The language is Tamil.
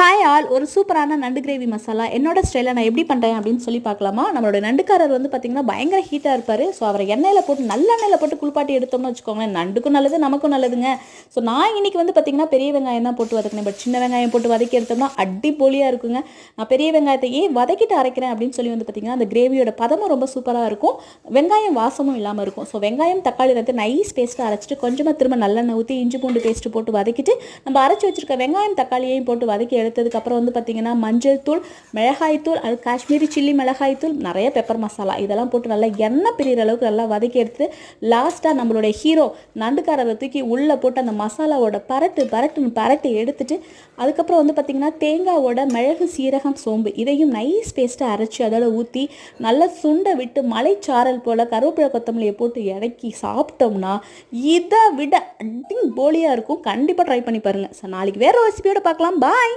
ஹாய் ஆல் ஒரு சூப்பரான நண்டு கிரேவி மசாலா. என்னோட ஸ்டைலில் நான் எப்படி பண்ணுறேன் அப்படின்னு சொல்லி பார்க்கலாமா? நம்மளோட நண்டுக்காரர் வந்து பார்த்திங்கன்னா பயங்கர ஹீட்டாக இருப்பார். ஸோ அவரை எண்ணெயில் போட்டு நல்ல எண்ணெயில் போட்டு குளிப்பாட்டி எடுத்தோம்னு வச்சுக்கோங்களேன் நண்டுக்கும் நல்லது நமக்கும் நல்லதுங்க. ஸோ நான் இன்றைக்கி வந்து பார்த்திங்கன்னா பெரிய வெங்காயம் தான் போட்டு வதக்கினேன். பட் சின்ன வெங்காயம் போட்டு வதக்கி எடுத்தோம்னா அடிப்பொலியாக இருக்குங்க. நான் பெரிய வெங்காயத்தை ஏன் வதக்கிட்டு அரைக்கிறேன் அப்படின்னு சொல்லி வந்து பார்த்திங்கன்னா அந்த கிரேவியோட பதமும் ரொம்ப சூப்பராக இருக்கும். வெங்காயம் வாசமும் இல்லாமல் இருக்கும். ஸோ வெங்காயம் தக்காளி வந்து நைஸ் பேஸ்ட்டு அரைச்சிட்டு கொஞ்சமாக திரும்ப நல்லெண்ணெய் ஊற்றி இஞ்சி பூண்டு பேஸ்ட்டு போட்டு வதக்கிட்டு நம்ம அரைச்சி வச்சிருக்க வெங்காயம் தக்காளியையும் போட்டு வதக்கி எடுத்ததுக்கப்புறம் வந்து பார்த்திங்கன்னா மஞ்சள் தூள் மிளகாய் தூள் அது காஷ்மீரி சில்லி மிளகாய் தூள் நிறைய பெப்பர் மசாலா இதெல்லாம் போட்டு நல்லா எண்ணெய் பிரிகிற அளவுக்கு நல்லா வதக்கி எடுத்து லாஸ்ட்டாக நம்மளுடைய ஹீரோ நண்டுக்காரரை தூக்கி உள்ளே போட்டு அந்த மசாலாவோட பரட்டு பரட்டுன்னு பரட்டு எடுத்துட்டு அதுக்கப்புறம் வந்து பார்த்திங்கன்னா தேங்காவோட மிளகு சீரகம் சோம்பு இதையும் நைஸ் பேஸ்ட்டாக அரைச்சி அதோட ஊற்றி நல்லா சுண்டை விட்டு மலைச்சாரல் போல் கருவேப்பிலை கொத்தமல்லியை போட்டு இறக்கி சாப்பிட்டோம்னா இதை விட அடி போலியாக இருக்கும். கண்டிப்பாக ட்ரை பண்ணி பாருங்கள் ஸோ நாளைக்கு வேறு ரெசிபியோட பார்க்கலாம். பாய்